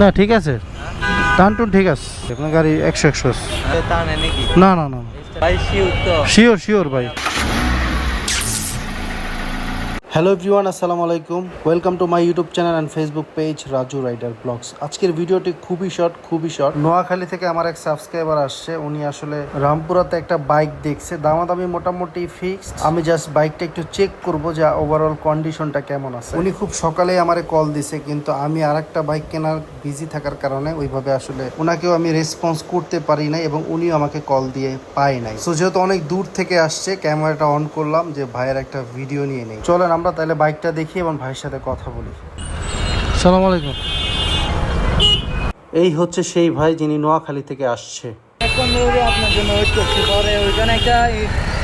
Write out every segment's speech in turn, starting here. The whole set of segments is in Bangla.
না ঠিক আছে। টান টুন ঠিক আছে। আপনার গাড়ি একশো একশো না না না শিওর শিওর ভাই। হ্যালো এভরিওয়ান আসসালামু আলাইকুম welcome to my YouTube channel and Facebook page Raju Rider Vlogs আজকের ভিডিওটি খুবই শর্ট খুবই শর্ট নোয়াখালী থেকে আমার এক সাবস্ক্রাইবার আসছে। উনি আসলে রামপুরাতে একটা বাইক দেখছে। দামাদামি মোটামুটি ফিক্সড আমি জাস্ট বাইকটা একটু চেক করব যে ওভারঅল কন্ডিশনটা কেমন আছে। উনি খুব সকালেই আমারে কল দিছে, কিন্তু আমি আর একটা বাইক কেনার বিজি থাকার কারণে ওইভাবে আসলে ওনাকেও আমি রেসপন্স করতে পারি নাই এবং উনিও আমাকে কল দিয়ে পাই নাই। সো যেহেতু অনেক দূর থেকে আসছে ক্যামেরাটা অন করলাম যে ভাইয়ের একটা ভিডিও নিয়ে নেই। চলেন আমরা তাহলে বাইকটা দেখি এবং ভাইয়ের সাথে কথা বলি। সালাম আলাইকুম। এই হচ্ছে সেই ভাই যিনি নোয়াখালী থেকে আসছে। আপনার জন্য ওয়েট করছি। পরে ওইখানে একটা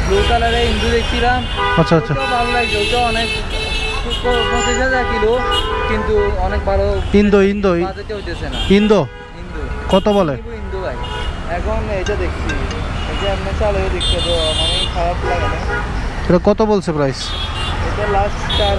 ব্লু কালারের ইন্দু দেখছিলাম। আচ্ছা আচ্ছা। ভালো লাগছে ওটা অনেক পঁচিশ হাজার কিলো কিন্তু অনেক ভালো ইন্দো ইন্দো ইন্দো? কত বলে? ইন্দু ভাই। এখন এটা দেখছি। এই যে আপনার চালু দেখছে তো মানে খারাপ লাগে না। এটা কত বলছে প্রাইস এটা লাস্ট চার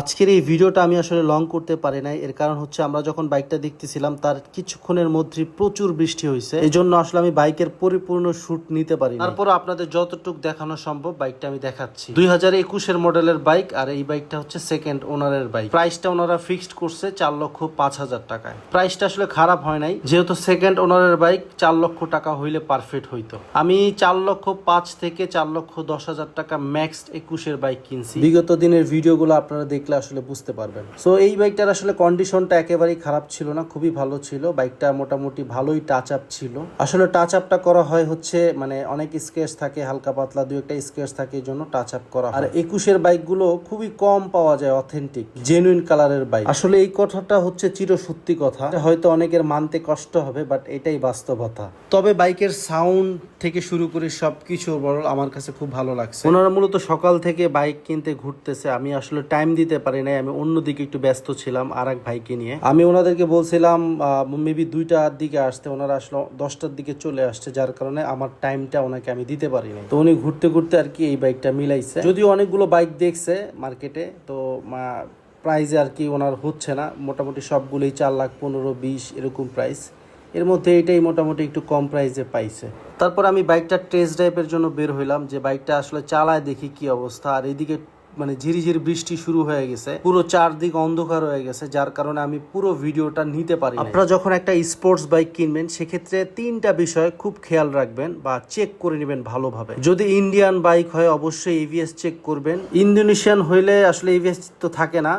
আজকের এই ভিডিওটা আমি আসলে লং করতে পারি নাই। এর কারণ হচ্ছে আমরা যখন বাইকটা দেখতেছিলাম তার কিছুক্ষণের মধ্যে প্রচুর বৃষ্টি হয়েছে এই জন্য আসলে আমি বাইকের পরিপূর্ণ শুট নিতে পারি তারপর আপনাদের যতটুকু দেখানো সম্ভব বাইকটা আমি দেখাচ্ছি। দুই হাজার একুশের মডেলের বাইক আর এই বাইকটা হচ্ছে সেকেন্ড ওনারের বাইক প্রাইসটা ওনারা ফিক্সড করছে চার লক্ষ পাঁচ হাজার টাকায়। প্রাইসটা আসলে খারাপ হয় নাই যেহেতু সেকেন্ড ওনারের বাইক চার লক্ষ টাকা হইলে পারফেক্ট হইতো। আমি চার লক্ষ পাঁচ থেকে চার লক্ষ দশ হাজার টাকা ম্যাক্স একুশের বাইক কিনছি। বিগত দিনের ভিডিওগুলো আপনারা দেখলে আসলে বুঝতে পারবেন। সো এই বাইকটার আসলে কন্ডিশনটা একেবারেই খারাপ ছিল না, খুবই ভালো ছিল। বাইকটা মোটামুটি ভালোই টাচ আপ ছিল। আসলে টাচ আপটা করা হয় হচ্ছে মানে অনেক স্কেচ থাকে, হালকা পাতলা দু একটা স্কেচ থাকে, এই জন্য টাচ আপ করা আর একুশের বাইকগুলো খুবই কম পাওয়া যায় অথেন্টিক জেনুইন কালারের বাইক। আসলে এই কথাটা হচ্ছে চির সত্যি কথা হয়তো অনেকের মানতে কষ্ট হবে বাট এটাই বাস্তবতা। তবে বাইকের সাউন্ড থেকে শুরু করে সবকিছু ওভারঅল আমার কাছে খুব ভালো লাগছে। ওনারা মূলত সকাল থেকে বাইক কিনতে ঘুরতেছে। আমি আসলে টাইম দিতে পারি নাই, আমি অন্যদিকে একটু ব্যস্ত ছিলাম আর এক ভাইকে নিয়ে। আমি ওনাদেরকে বলছিলাম মেবি দুইটার দিকে আসতে, ওনারা আসলো দশটার দিকে চলে আসছে, যার কারণে আমার টাইমটা ওনাকে আমি দিতে পারি নাই তো উনি ঘুরতে ঘুরতে আর কি এই বাইকটা মিলাইছে। যদিও অনেকগুলো বাইক দেখছে মার্কেটে তো প্রাইজে আর কি ওনার হচ্ছে না। মোটামুটি সবগুলোই চার লাখ পনেরো, বিশ এরকম প্রাইস এর মধ্যে এটাই মোটামুটি একটু কম প্রাইসে পাইছে। তারপর আমি বাইকটা টেস্ট ড্রাইভের জন্য বের হইলাম, যে বাইকটা আসলে চালায় দেখি কি অবস্থা। আর এদিকে মানে ঝিরিঝিরি বৃষ্টি শুরু হয়ে গেছে। পুরো চারদিক অন্ধকার হয়ে গেছে যার কারণে আমি পুরো ভিডিওটা নিতে পারি আপনারা যখন একটা স্পোর্টস বাইক কিনবেন সেক্ষেত্রে তিনটা বিষয় খুব খেয়াল রাখবেন বা চেক করে নেবেন ভালোভাবে। যদি ইন্ডিয়ান বাইক হয় অবশ্যই এভিএস চেক করবেন। ইন্দোনেশিয়ান হইলে আসলে এভিএস তো থাকে না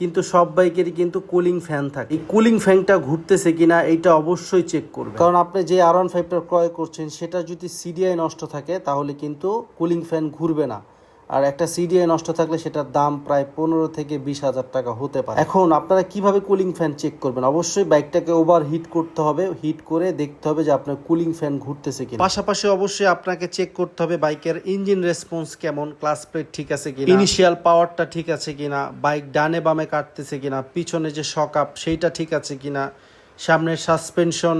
কিন্তু সব বাইকেরই কিন্তু কুলিং ফ্যান থাকে। এই কুলিং ফ্যানটা ঘুরতেছে কিনা এইটা অবশ্যই চেক করবে কারণ আপনি যে আর ওয়ান ফাইভটা ক্রয় করছেন সেটা যদি সিডিআই নষ্ট থাকে তাহলে কিন্তু কুলিং ফ্যান ঘুরবে না। আর একটা সিডিআই নষ্ট থাকলে সেটার দাম প্রায় পনেরো থেকে বিশ হাজার টাকা হতে পারে। এখন আপনারা কীভাবে কুলিং ফ্যান চেক করবেন? অবশ্যই বাইকটাকে ওভার হিট করতে হবে। হিট করে দেখতে হবে যে আপনার কুলিং ফ্যান ঘুরতেছে কিনা। পাশাপাশি অবশ্যই আপনাকে চেক করতে হবে বাইকের ইঞ্জিন রেসপন্স কেমন ক্লাস প্লেট ঠিক আছে কিনা ইনিশিয়াল পাওয়ারটা ঠিক আছে কিনা বাইক ডানে বামে কাটতেছে কিনা, পিছনে যে শক আপ সেইটা ঠিক আছে কিনা, সামনের সাসপেনশন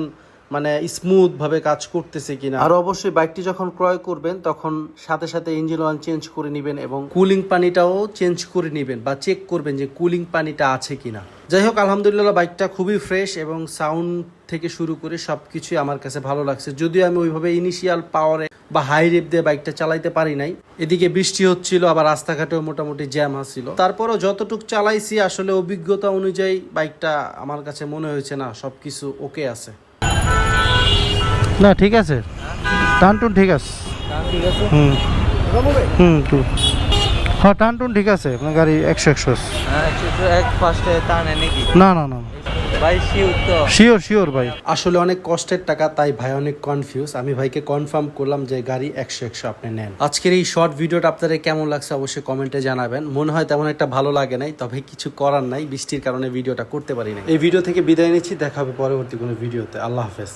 মানে স্মুথ ভাবে কাজ করতেছে কিনা। আর অবশ্যই বাইকটি যখন ক্রয় করবেন তখন সাথে সাথে ইঞ্জিন অয়েল চেঞ্জ করে নেবেন এবং কুলিং পানিটাও চেঞ্জ করে নেবেন বা চেক করবেন যে কুলিং পানিটা আছে কিনা। যাই হোক আলহামদুলিল্লাহ বাইকটা খুবই ফ্রেশ এবং সাউন্ড থেকে শুরু করে সবকিছুই আমার কাছে ভালো লাগছে। যদিও আমি ওইভাবে ইনিশিয়াল পাওয়ারে বা হাই রেপ দিয়ে বাইকটা চালাইতে পারি নাই। এদিকে বৃষ্টি হচ্ছিল আবার রাস্তাঘাটেও মোটামুটি জ্যাম আসছিল তারপরও যতটুক চালাইছি আসলে অভিজ্ঞতা অনুযায়ী বাইকটা আমার কাছে মনে হয়েছে না সবকিছু ওকে আছে। না ঠিক আছে। টান টুন ঠিক আছে। হুম। হুম হ্যাঁ টান টুন ঠিক আছে আপনার গাড়ি একশো একশো হ্যাঁ একশো এক ফার্স্টে টানে নাকি? না না না শিওর শিওর ভাই। আসলে অনেক কষ্টের টাকা তাই ভাই অনেক কনফিউজ আমি ভাইকে কনফার্ম করলাম যে গাড়ি একশো একশো আপনি নেন। আজকের এই শর্ট ভিডিওটা আপনাদের কেমন লাগছে অবশ্যই কমেন্টে জানাবেন। মনে হয় তেমন একটা ভালো লাগে নাই তবে কিছু করার নাই বৃষ্টির কারণে ভিডিওটা করতে পারি না এই ভিডিও থেকে বিদায় নিচ্ছি দেখা হবে পরবর্তী কোনো ভিডিওতে আল্লাহ হাফেজ।